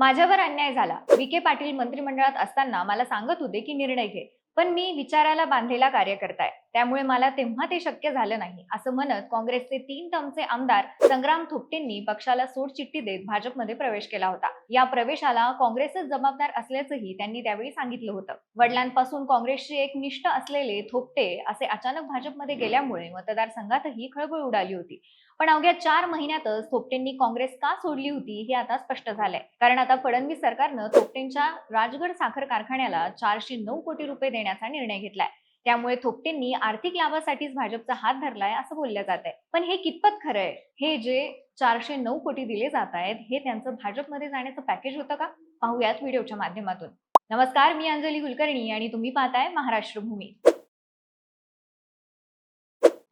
माझ्यावर अन्याय झाला. विखे पाटील मंत्रिमंडळात असताना मला सांगत होते की निर्णय घे पण मी विचाराला बांधलेला कार्यकर्ता आहे. त्यामुळे मला तेव्हा ते शक्य झालं नाही. असं म्हणत काँग्रेसचे तीन टर्मचे आमदार संग्राम थोपटेंनी पक्षाला सोडचिठ्ठी देत भाजपमध्ये प्रवेश केला होता. या प्रवेशाला काँग्रेसच जबाबदार असल्याचंही त्यांनी त्यावेळी सांगितलं होतं. वडिलांपासून काँग्रेसची एक निष्ठ असलेले थोपटे असे अचानक भाजपमध्ये गेल्यामुळे मतदारसंघातही खळबळ उडाली होती. पण अवघ्या चार महिन्यातच थोपटेंनी काँग्रेस का सोडली होती हे आता स्पष्ट झालंय. कारण आता फडणवीस सरकारनं थोपटेंच्या राजगड साखर कारखान्याला चारशे नऊ कोटी रुपये देण्याचा निर्णय घेतलाय. त्यामुळे थोपटेंनी आर्थिक लाभासाठीच भाजपचा हात धरलाय असं बोललं जात आहे. पण हे कितपत खरं आहे? हे जे चारशे नऊ कोटी दिले जात आहेत हे त्यांचं भाजपमध्ये जाण्याचं पॅकेज होतं का? पाहूयात व्हिडिओच्या माध्यमातून. नमस्कार मी अंजली कुलकर्णी आणि तुम्ही पाहताय महाराष्ट्र भूमी.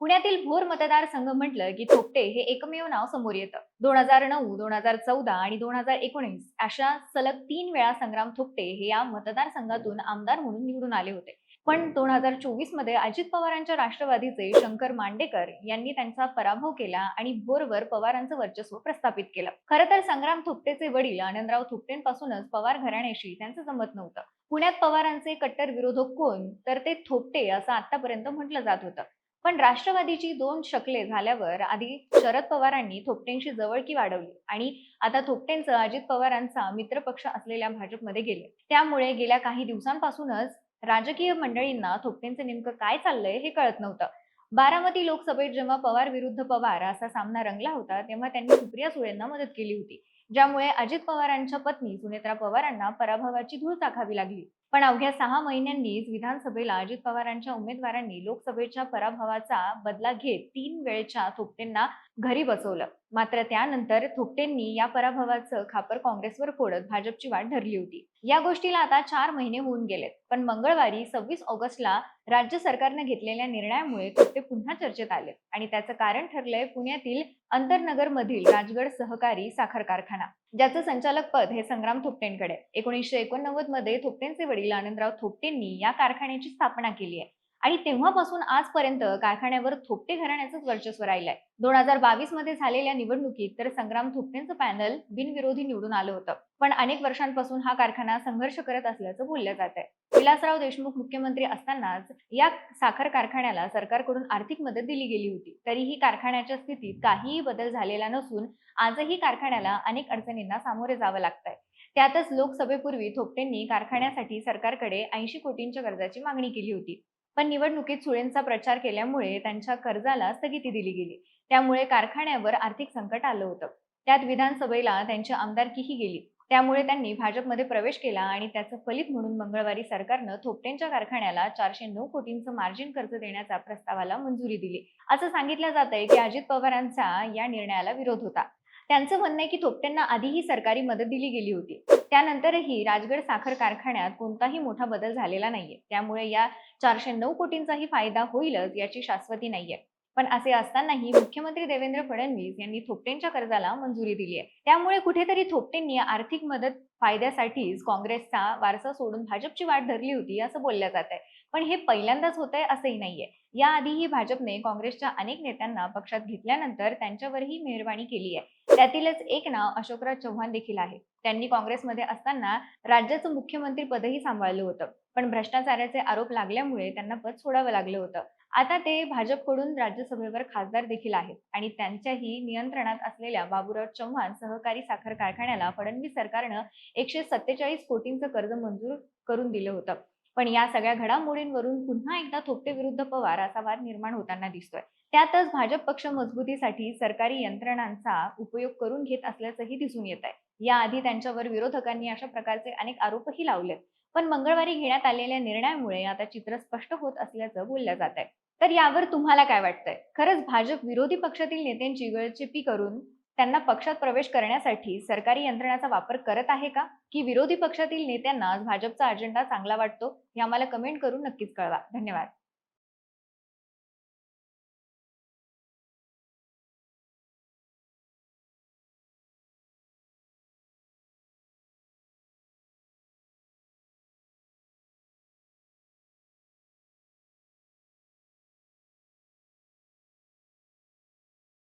पुण्यातील भोर मतदारसंघ म्हटलं की थोपटे हे एकमेव नाव समोर येतं. दोन हजार नऊ दोन हजार चौदा आणि दोन हजार एकोणीस अशा सलग तीन वेळा संग्राम थोपटे हे या मतदारसंघातून आमदार म्हणून निवडून आले होते. पण दोन हजार चोवीसमध्ये अजित पवारांच्या राष्ट्रवादीचे शंकर मांडेकर यांनी त्यांचा पराभव केला आणि भोरवर पवारांचं वर्चस्व प्रस्थापित केलं. खरं तर संग्राम थोपटेचे वडील आनंदराव थोपटेंपासूनच पवार घराण्याशी त्यांचं जमत नव्हतं. पुण्यात पवारांचे कट्टर विरोधक कोण? तर ते थोपटे असं आतापर्यंत म्हटलं जात होतं. पण राष्ट्रवादीची दोन शकले झाल्यावर आधी शरद पवारांनी थोपटेंशी जवळकी वाढवली आणि आता थोपटेंचं अजित पवारांचा मित्रपक्ष असलेल्या भाजपमध्ये गेले. त्यामुळे गेल्या काही दिवसांपासूनच राजकीय मंडळींना थोपटेंचं नेमकं काय चाललंय हे कळत नव्हतं. बारामती लोकसभेत जेव्हा पवार विरुद्ध पवार असा सामना रंगला होता तेव्हा त्यांनी सुप्रिया सुळेंना मदत केली होती. ज्यामुळे अजित पवारांच्या पत्नी सुनेत्रा पवारांना पराभवाची धूळ चाखावी लागली. पण अवघ्या सहा महिन्यांनीच विधानसभेला अजित पवारांच्या उमेदवारांनी लोकसभेच्या पराभवाचा बदला घेत तीन वेळच्या थोपटेंना घरी बसवलं. मात्र त्यानंतर थोपटेंनी या पराभवाचं खापर काँग्रेसवर फोडत भाजपची वाट धरली होती. या गोष्टीला आता चार महिने होऊन गेलेत. पण मंगळवारी सव्वीस ऑगस्टला राज्य सरकारनं घेतलेल्या निर्णयामुळे थोपटे पुन्हा चर्चेत आले आणि त्याचं कारण ठरलंय पुण्यातील अंतरनगर मधील राजगड सहकारी साखर कारखाना ज्याचं संचालक पद हे संग्राम थोपटेंकडे. एकोणीसशे एकोणनव्वदमध्ये थोपटेंचे वडील आनंदराव थोपटेंनी या कारखान्याची स्थापना केली आहे. आणि तेव्हापासून आजपर्यंत कारखान्यावर थोपटे घराण्याचंच वर्चस्व राहिलंय. दोन हजार बावीसमध्ये झालेल्या निवडणुकीत तर संग्राम थोपटेंचं पॅनल बिनविरोधी निवडून आलं होतं. पण अनेक वर्षांपासून हा कारखाना संघर्ष करत असल्याचं बोललं जात आहे विलासराव देशमुख मुख्यमंत्री असतानाच या साखर कारखान्याला सरकारकडून आर्थिक मदत दिली गेली होती. तरीही कारखान्याच्या स्थितीत काहीही बदल झालेला नसून आजही कारखान्याला अनेक अडचणींना सामोरे जावं लागतंय. त्यातच लोकसभेपूर्वी थोपटेंनी कारखान्यासाठी सरकारकडे ऐंशी कोटींच्या कर्जाची मागणी केली होती. पण निवडणुकीत सुळेंचा प्रचार केल्यामुळे त्यांच्या कर्जाला स्थगिती दिली गेली. त्यामुळे कारखान्यावर आर्थिक संकट आलं होतं. त्यात विधानसभेला त्यांची आमदारकीही गेली. त्यामुळे त्यांनी भाजपमध्ये प्रवेश केला आणि त्याचं फलित म्हणून मंगळवारी सरकारनं थोपटेंच्या कारखान्याला चारशे नऊ कोटींचं मार्जिन कर्ज देण्याच्या प्रस्तावाला मंजुरी दिली. असं सांगितलं जात आहे की अजित पवारांचा या निर्णयाला विरोध होता. त्यांचं म्हणणं आहे की थोपटेंना आधीही सरकारी मदत दिली गेली होती. त्यानंतरही राजगड साखर कारखान्यात कोणताही मोठा बदल झालेला नाहीये. त्यामुळे या चारशे नऊ कोटींचाही फायदा होईलच याची शाश्वती नाहीये. पण असे असतानाही मुख्यमंत्री देवेंद्र फडणवीस यांनी थोपटेंच्या कर्जाला मंजुरी दिली आहे. त्यामुळे कुठेतरी थोपटेंनी आर्थिक मदत फायद्यासाठीच काँग्रेसचा वारसा सोडून भाजपची वाट धरली होती असं बोललं जात आहे. पण हे पहिल्यांदाच होत आहे असंही नाहीये. याआधीही भाजपने काँग्रेसच्या अनेक नेत्यांना पक्षात घेतल्यानंतर त्यांच्यावरही मेहरबानी केली आहे. त्यातीलच एक नाव अशोकराव चव्हाण देखील आहे. त्यांनी काँग्रेसमध्ये असताना राज्याचं मुख्यमंत्री पदही सांभाळलं होतं. पण भ्रष्टाचाराचे आरोप लागल्यामुळे त्यांना पद सोडावं लागलं होतं. आता ते भाजपकडून राज्यसभेवर खासदार देखील आहेत आणि त्यांच्याही नियंत्रणात असलेल्या बाबूराव चव्हाण सहकारी साखर कारखान्याला फडणवीस सरकारनं एकशे सत्तेचाळीस कोटींचं कर्ज मंजूर करून दिलं होतं. पण या सगळ्या घडामोडींवरून पुन्हा एकदा थोपटे विरुद्ध पवार असा वाद निर्माण होताना दिसतोय. त्यातच भाजप पक्ष मजबूतीसाठी सरकारी यंत्रणांचा उपयोग करून घेत असल्याचंही दिसून येत आहे याआधी त्यांच्यावर विरोधकांनी अशा प्रकारचे अनेक आरोपही लावलेत. पण मंगळवारी घेण्यात आलेल्या निर्णयामुळे आता चित्र स्पष्ट होत असल्याचं बोललं जात आहे तर यावर तुम्हाला काय वाटतंय? खरंच भाजप विरोधी पक्षातील नेत्यांची गळचेपी करून त्यांना पक्षात प्रवेश करण्यासाठी सरकारी यंत्रणाचा वापर करत आहे का? की विरोधी पक्षातील नेत्यांना भाजपचा अजेंडा चांगला वाटतो? हे आम्हाला कमेंट करून नक्कीच कळवा. धन्यवाद.